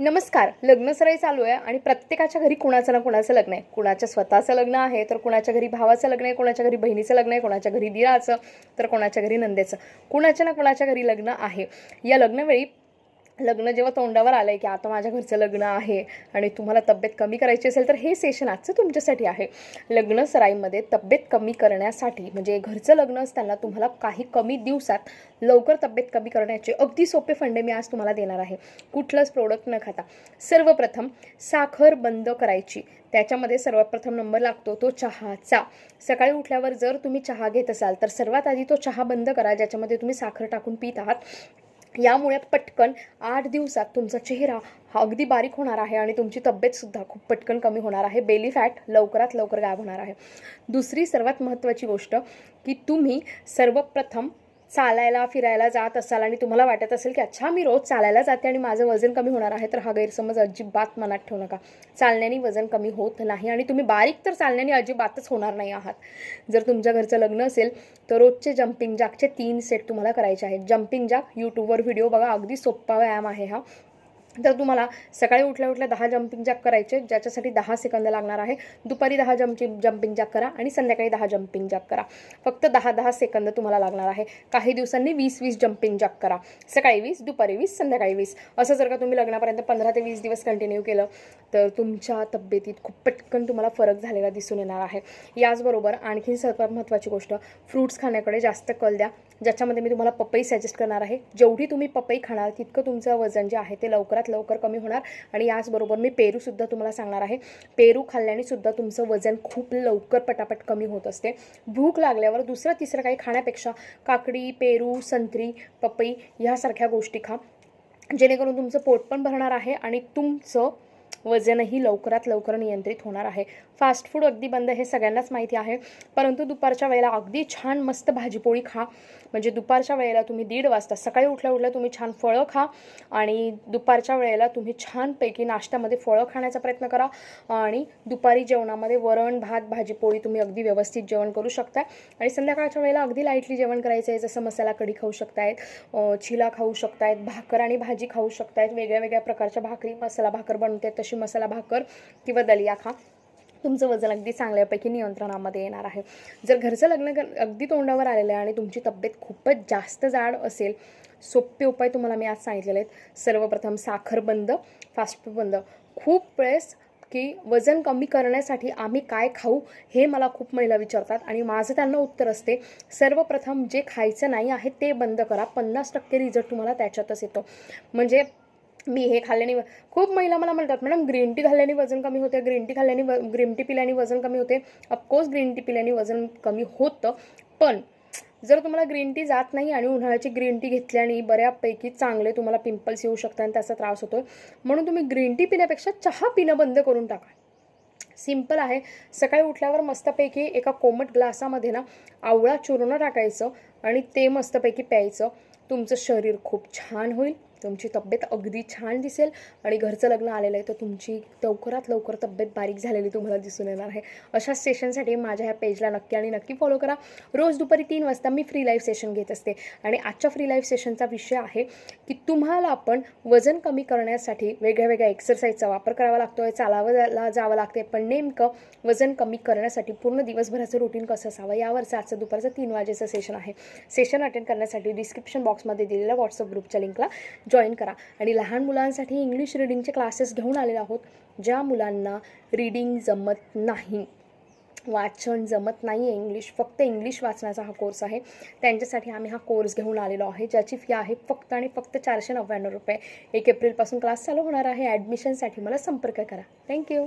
नमस्कार. लग्नसराई चालू आहे आणि प्रत्येकाच्या घरी कुणाचं ना कुणाचं लग्न आहे. कुणाच्या स्वतःचं लग्न आहे तर कुणाच्या घरी भावाचं लग्न आहे कुणाच्या घरी बहिणीचं लग्न आहे कुणाच्या घरी दिराचं तर कोणाच्या घरी नंदेचं. कुणाच्या ना कुणाच्या घरी लग्न आहे. या लग्नवेळी लग्न जेव्हा तोंडावर आलं आहे की आता माझ्या घरचं लग्न आहे आणि तुम्हाला तब्येत कमी करायची असेल तर हे सेशन आजचं तुमच्यासाठी आहे. लग्न सराईमध्ये तब्येत कमी करण्यासाठी म्हणजे घरचं लग्न असताना तुम्हाला काही कमी दिवसात लवकर तब्येत कमी करण्याचे अगदी सोपे फंडे मी आज तुम्हाला देणार आहे. कुठलंच प्रोडक्ट न खाता. सर्वप्रथम साखर बंद करायची. त्याच्यामध्ये सर्वप्रथम नंबर लागतो तो चहाचा. सकाळी उठल्यावर जर तुम्ही चहा घेत असाल तर सर्वात आधी तो चहा बंद करा ज्याच्यामध्ये तुम्ही साखर टाकून पित आहात. यामुळे पटकन आठ दिवसात तुमचा चेहरा हा अगदी बारीक होणार आहे आणि तुमची तब्येतसुद्धा खूप पटकन कमी होणार आहे. बेली फॅट लवकरात लवकर गायब होणार आहे. दुसरी सर्वात महत्त्वाची गोष्ट की तुम्ही सर्वप्रथम चालायला फिरायला जात असाल आणि तुम्हाला वाटत असेल की अच्छा मी रोज चालायला जाते आणि माझं वजन कमी होणार आहे तर हा गैरसमज अजिबात मनात ठेवू नका. चालण्याने वजन कमी होत नाही आणि तुम्ही बारीक तर चालण्याने अजिबातच होणार नाही आहात. जर तुमच्या घरचं लग्न असेल तर रोजचे जम्पिंग जॅकचे तीन सेट तुम्हाला करायचे आहेत. जम्पिंग जॅक यूट्यूबवर व्हिडिओ बघा अगदी सोप्पा व्यायाम आहे हा. तर तुम्हाला सकाळी उठल्या उठल्या दहा जम्पिंग जॅक करायचे ज्याच्यासाठी दहा सेकंद लागणार आहे. दुपारी दहा जम्पि जम्पिंग जॅक करा आणि संध्याकाळी दहा जम्पिंग जॅक करा. फक्त दहा दहा सेकंद तुम्हाला लागणार आहे. काही दिवसांनी वीस वीस जम्पिंग जॅक करा. सकाळी वीस दुपारी वीस संध्याकाळी वीस. असं जर का तुम्ही लग्नापर्यंत पंधरा ते वीस दिवस कंटिन्यू केलं तर तुमच्या तब्येतीत खूप पटकन तुम्हाला फरक झालेला दिसून येणार आहे. याचबरोबर आणखी सर्वात महत्त्वाची गोष्ट फ्रूट्स खाण्याकडे जास्त कल द्या. ज्याच्यामध्ये मी तुम्हाला पपई सजेस्ट करणार आहे. जेवढी तुम्ही पपई खाणार तितकं तुमचं वजन जे आहे ते लवकरात लवकर कमी होणार. आणि याचबरोबर मी पेरूसुद्धा तुम्हाला सांगणार आहे. पेरू खाल्ल्याने सुद्धा तुमचं वजन खूप लवकर पटापट कमी होत असते. भूक लागल्यावर दुसरं तिसरं काही खाण्यापेक्षा काकडी पेरू संत्री पपई ह्यासारख्या गोष्टी खा. जेणेकरून तुमचं पोट पण भरणार आहे आणि तुमचं वजनही लवकरात लवकर नियंत्रित होणार आहे. फास्ट फूड अगदी बंद हे सगळ्यांनाच माहिती आहे. परंतु दुपारच्या वेळेला अगदी छान मस्त भाजीपोळी खा. म्हणजे दुपारच्या वेळेला तुम्ही दीड वाजता सकाळी उठल्या उठल्या तुम्ही छान फळं खा आणि दुपारच्या वेळेला तुम्ही छानपैकी नाश्त्यामध्ये फळं खाण्याचा प्रयत्न करा आणि दुपारी जेवणामध्ये वरण भात भाजीपोळी तुम्ही अगदी व्यवस्थित जेवण करू शकता आणि संध्याकाळच्या वेळेला अगदी लाईटली जेवण करायचं आहे जसं मसाला कढी खाऊ शकतायत अ, चिला खाऊ शकतायत भाकर आणि भाजी खाऊ शकतायत. वेगळ्या वेगळ्या प्रकारच्या भाकरी मसाला भाकर बनते तशी मसाला भाकर किंवा दलिया खा. तुमचं वजन अगदी चांगल्यापैकी नियंत्रणामध्ये येणार आहे. जर घरचं लग्न अगदी तोंडावर आलेलं आहे आणि तुमची तब्येत खूपच जास्त जाड असेल सोपे उपाय तुम्हाला मी आज सांगितलेले आहेत. सर्वप्रथम साखर बंद फास्ट फूड बंद. खूप वेळेस की वजन कमी करण्यासाठी आम्ही काय खाऊ हे मला खूप महिला विचारतात आणि माझं त्यांना उत्तर असते सर्वप्रथम जे खायचं नाही आहे ते बंद करा. पन्नास टक्के रिझल्ट तुम्हाला त्याच्यातच येतो. म्हणजे मी हे खाल्ल्याने खूप महिला मला म्हणतात मॅडम ग्रीन टी खाल्ल्याने वजन कमी होते ग्रीन टी खाल्ल्याने व ग्रीन टी पिल्याने वजन कमी होते ऑफकोर्स ग्रीन टी पिल्याने वजन कमी होतं पण जर तुम्हाला ग्रीन टी जात नाही आणि उन्हाळ्याची ग्रीन टी घेतल्याने बऱ्यापैकी चांगले तुम्हाला पिंपल्स येऊ शकतात आणि त्याचा त्रास होतो म्हणून तुम्ही ग्रीन टी पिण्यापेक्षा चहा पिणं बंद करून टाका. सिंपल आहे. सकाळी उठल्यावर मस्तपैकी एका कोमट ग्लासामध्ये ना आवळा चूर्ण टाकायचं आणि ते मस्तपैकी प्यायचं. तुमचं शरीर खूप छान होईल. तुमची तब्येत अगदी छान दिसेल आणि घरचं लग्न आलेलं आहे तर तुमची लवकरात लवकर तब्येत बारीक झालेली तुम्हाला दिसून येणार आहे. अशा सेशनसाठी माझ्या ह्या पेजला नक्की आणि नक्की फॉलो करा. रोज दुपारी तीन वाजता मी फ्री लाईव्ह सेशन घेत असते. आणि आजच्या फ्री लाईव्ह सेशनचा विषय आहे की तुम्हाला आपण वजन कमी करण्यासाठी वेगळ्या वेगळ्या एक्सरसाइजचा वापर करावा लागतो आहे चालावं जावं लागते पण नेमकं वजन कमी करण्यासाठी पूर्ण दिवसभराचं रुटीन कसं असावं? यावरचं आजचं दुपारचं तीन वाजेचं सेशन आहे. सेशन अटेंड करण्यासाठी डिस्क्रिप्शन बॉक्समध्ये दिलेल्या व्हॉट्सअप ग्रुपच्या लिंकला जॉईन करा. आणि लहान मुलांसाठी इंग्लिश रिडिंगचे क्लासेस घेऊन आलेले आहोत ज्या मुलांना रीडिंग जमत नाही. वाचन जमत नाही आहे इंग्लिश फक्त इंग्लिश वाचण्याचा हा कोर्स आहे. त्यांच्यासाठी आम्ही हा कोर्स घेऊन आलेलो आहे ज्याची फी आहे फक्त आणि फक्त चारशे नव्याण्णव रुपये. एक एप्रिलपासून क्लास चालू होणार आहे. ॲडमिशनसाठी मला संपर्क करा. थँक्यू